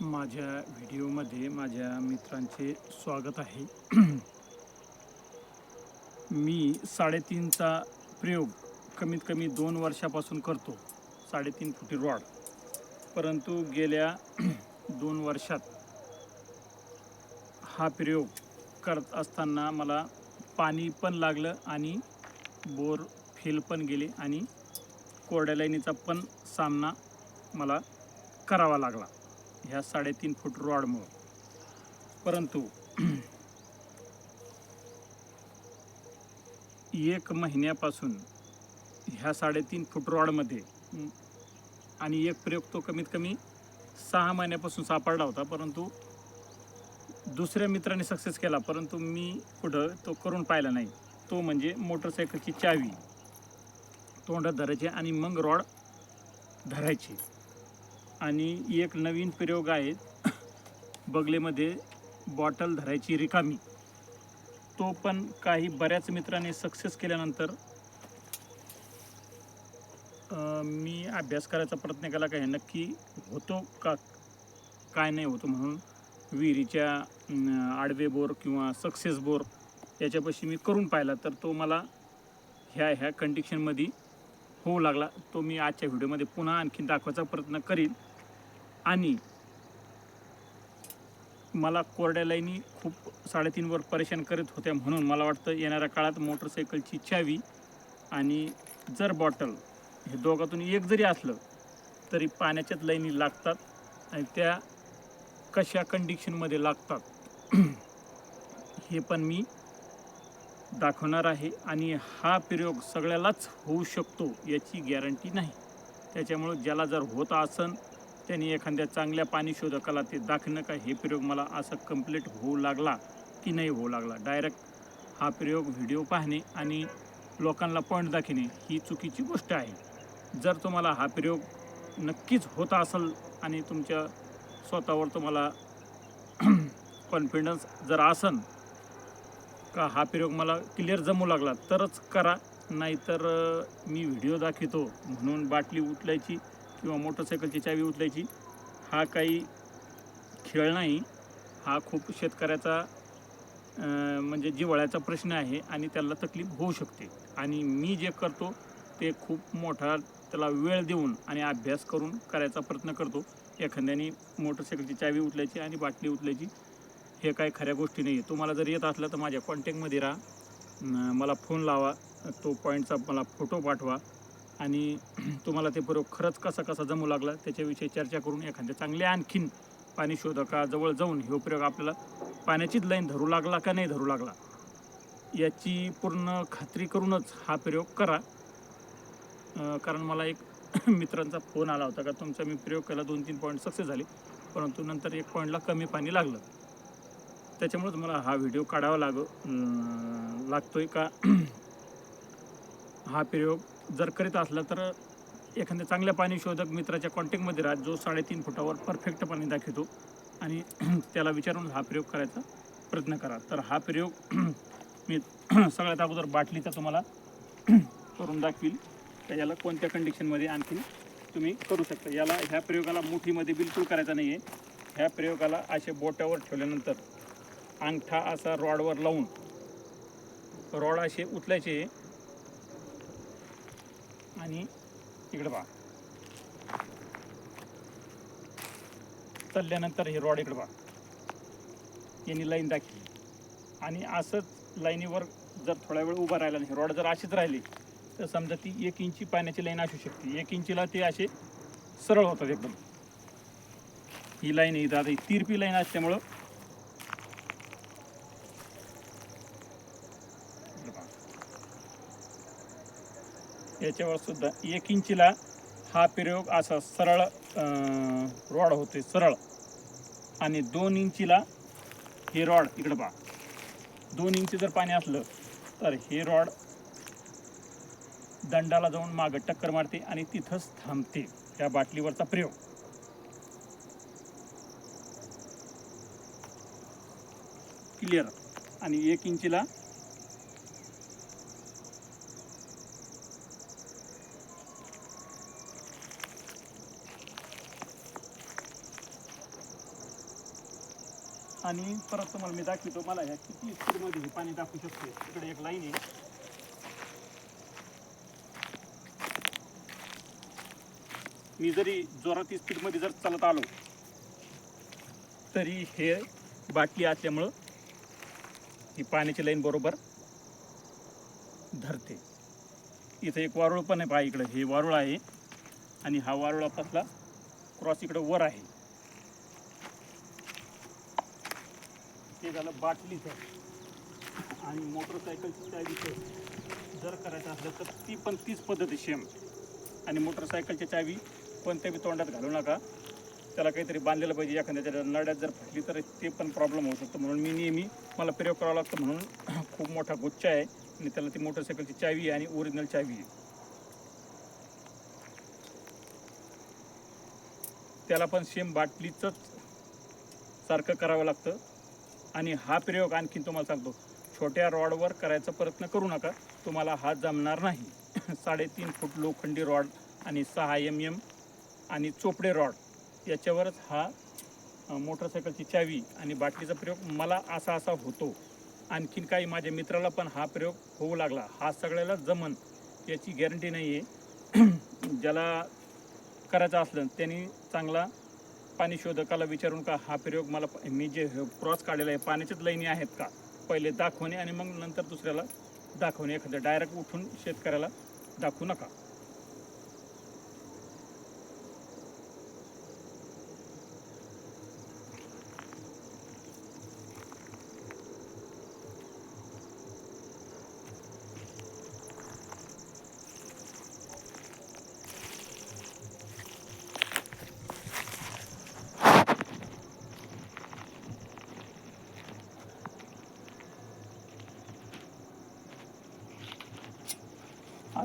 माझ्या व्हिडिओमध्ये माझ्या मित्रांचे स्वागत आहे. मी साडेतीनचा प्रयोग कमीत कमी दोन वर्षापासून करतो. साडेतीन फुटी रॉड. परंतु गेल्या दोन वर्षात हा प्रयोग करत असताना मला पाणी पण लागलं आणि बोर फेल पण गेले आणि कोरड्या लाईनीचा पण सामना मला करावा लागला. ह्या साडेतीन फूट रॉडमुळं. परंतु एक महिन्यापासून ह्या साडेतीन फूट रॉडमध्ये आणि एक प्रयोग तो कमीत कमी सहा महिन्यापासून सापडला होता परंतु दुसऱ्या मित्राने सक्सेस केला परंतु मी कुठं तो करून पाहिला नाही. तो म्हणजे मोटरसायकलची चावी. तोंडात धरायची आणि मग रॉड धरायची. आणि एक नवीन प्रयोग आहे बगलेमध्ये बॉटल धरायची रिकामी. तो पण काही बऱ्याच मित्रांनी सक्सेस केल्यानंतर मी अभ्यास करायचा प्रयत्न केला काय नक्की होतो का काय नाही होतो म्हणून विहिरीच्या आडवे बोर किंवा सक्सेस बोर याच्यापाशी मी करून पाहिला तर तो मला ह्या ह्या कंडिशनमध्ये होऊ लागला. तो मी आजच्या व्हिडिओमध्ये पुन्हा आणखी दाखवायचा प्रयत्न करीन. आणि मला कोरड्या लाईनी खूप साडेतीनवर परेशान करत होत्या म्हणून मला वाटतं येणाऱ्या काळात मोटरसायकलची चावी आणि जर बॉटल हे दोघातून एक जरी असलं तरी पाण्याच्याच लाईनी लागतात आणि त्या कशा कंडिशनमध्ये लागतात हे पण मी दाखवणार आहे आणि हा प्रयोग सगळ्यालाच होऊ शकतो याची गॅरंटी नाही. त्याच्यामुळं ज्याला जर होत असन त्यांनी एखाद्या चांगल्या पाणी शोधकाला ते दाखवणं का हे प्रयोग मला असं कंप्लीट होऊ लागला की नाही होऊ लागला? डायरेक्ट हा प्रयोग व्हिडिओ पाहणे आणि लोकांना पॉईंट दाखवणे ही चुकीची गोष्ट आहे. जर तुम्हाला हा प्रयोग नक्कीच होत असेल आणि तुमच्या स्वतःवर तुम्हाला कॉन्फिडन्स जर असन का हा प्रयोग मला क्लिअर जमू लागला तरच करा. नाहीतर मी व्हिडिओ दाखवतो म्हणून बाटली उठल्याची किंवा मोटरसायकलची चावी उचलायची हा काही खेळ नाही. हा खूप शेतकऱ्याचा म्हणजे जिव्हाळ्याचा प्रश्न आहे आणि त्याला तकलीफ होऊ शकते. आणि मी जे करतो ते खूप मोठा त्याला वेळ देऊन आणि अभ्यास करून करायचा प्रयत्न करतो. एखाद्याने मोटरसायकलची चावी उचलायची आणि बाटली उचलायची हे काही खऱ्या गोष्टी नाही आहे तुम्हाला जर येत असलं तर माझ्या कॉन्टॅक्टमध्ये राहा. मला फोन लावा. तो पॉईंटचा मला फोटो पाठवा. आणि तुम्हाला ते प्रयोग खरंच कसा कसा जमू लागला त्याच्याविषयी चर्चा करून एखाद्या चांगल्या आणखीन पाणी शोधकाजवळ जाऊन हे प्रयोग आपल्याला पाण्याचीच लाईन धरू लागला का नाही धरू लागला याची पूर्ण खात्री करूनच हा प्रयोग करा. कारण मला एक मित्रांचा फोन आला होता का तुमचा मी प्रयोग केला दोन तीन पॉईंट सक्सेस झाले परंतु नंतर एक पॉईंटला कमी पाणी लागलं. त्याच्यामुळेच मला हा व्हिडिओ काढावा लाग लागतो आहे का? हा प्रयोग जर करीत असला तर एखाद्या चांगल्या पाणी शोधक मित्राच्या कॉन्टॅक्टमध्ये राहा जो साडेतीन फुटावर परफेक्ट पाणी दाखवतो. आणि त्याला विचारून हा प्रयोग करायचा प्रयत्न करा. तर हा प्रयोग मी सगळ्यात अगोदर बाटलीचा तुम्हाला करून दाखवील. तर याला कोणत्या कंडिशनमध्ये आणखी तुम्ही करू शकता? याला ह्या प्रयोगाला मुठीमध्ये बिलकुल करायचा नाही आहे ह्या प्रयोगाला असे बोटावर ठेवल्यानंतर अंगठा असा रॉडवर लावून रॉड असे उचलायचे आणि इकडे पहा. चालल्यानंतर हे रॉड इकडे पहा. यांनी लाईन दाखवली. आणि असंच लाईनीवर जर थोड्या वेळ उभा राहिला नाही रॉड जर अशीच राहिली तर समजा ती एक इंची पाण्याची लाईन असू शकते. एक इंचीला ते असे सरळ होतात एकदम. ही लाईन इथं दादा. ही तिरपी लाईन असल्यामुळं याच्यावर सुद्धा एक इंचीला हा प्रयोग असा सरळ रॉड होते सरळ. आणि दोन इंचीला हे रॉड इकडं पहा. दोन इंची जर पाणी असलं तर हे रॉड दंडाला जाऊन मागं टक्कर मारते आणि तिथंच थांबते. त्या बाटलीवरचा प्रयोग. क्लिअर आणि एक इंचीला आणि परत तुम्हाला मी दाखवतो मला ह्या किती स्पीडमध्ये हे पाणी दाखवू शकतो इकडे एक लाईन आहे. मी जरी जोरात स्पीडमध्ये जर चालत आलो तरी हे बाटली असल्यामुळं ही पाण्याची लाईन बरोबर धरते. इथं एक वारुळ पण आहे पहा इकडं. हे वारुळ आहे आणि हा वारुळापासला क्रॉस इकडं वर आहे. झालं बाटलीचं आणि मोटरसायकलची चावीचं जर करायचं असलं तर ती पण तीच पद्धत आहे सेम आणि मोटरसायकलची चावी कोणत्या बी तोंडात घालू नका. त्याला काहीतरी बांधलेलं पाहिजे एखाद्या त्याच्या नड्यात जर फाटली तर ते पण प्रॉब्लेम होऊ शकतो. म्हणून मी नेहमी मला प्रयोग करावा लागतो म्हणून खूप मोठा गुच्छ आहे. आणि त्याला ती मोटरसायकलची चावी आहे आणि ओरिजिनल चावी आहे. त्याला पण सेम बाटलीचंच सारखं करावं लागतं. आणि हा प्रयोग आणखीन तुम्हाला सांगतो. छोट्या रॉडवर करायचा प्रयत्न करू नका. तुम्हाला हा जमणार नाही. साडेतीन फूट लोखंडी रॉड आणि सहा एम एम आणि चोपडे रॉड याच्यावरच हा मोटरसायकलची चावी आणि बाटलीचा प्रयोग मला असा असा होतो. आणखीन काही माझ्या मित्राला पण हा प्रयोग होऊ लागला. हा सगळ्याला जमन याची गॅरंटी नाही आहे ज्याला करायचं असलं त्यांनी चांगला पाणी शोधकाला विचारून का हा प्रयोग मला मी जे क्रॉस काढलेला आहे पाण्याच्याच लाईनी आहेत का? पहिले दाखवणे आणि मग नंतर दुसऱ्याला दाखवणे. एखादं डायरेक्ट उठून शेतकऱ्याला दाखवू नका.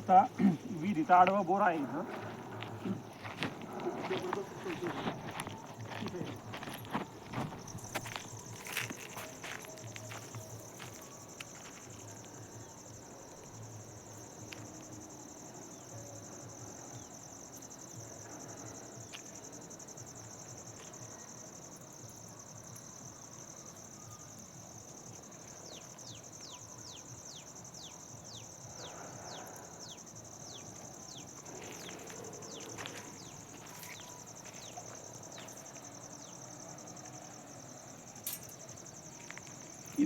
आता विहिरीचा आडवा बोर आहे इथं.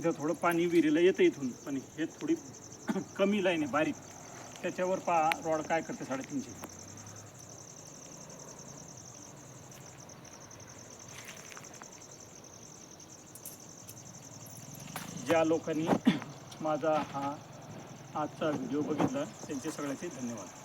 इथं थोडं पाणी विहिरीला येतं इथून पण हे थोडी कमी लाईन आहे बारीक. त्याच्यावर पहा रॉड काय करते साडेतीनशे. ज्या लोकांनी माझा हा आजचा व्हिडिओ बघितला त्यांचे सगळ्याचे धन्यवाद.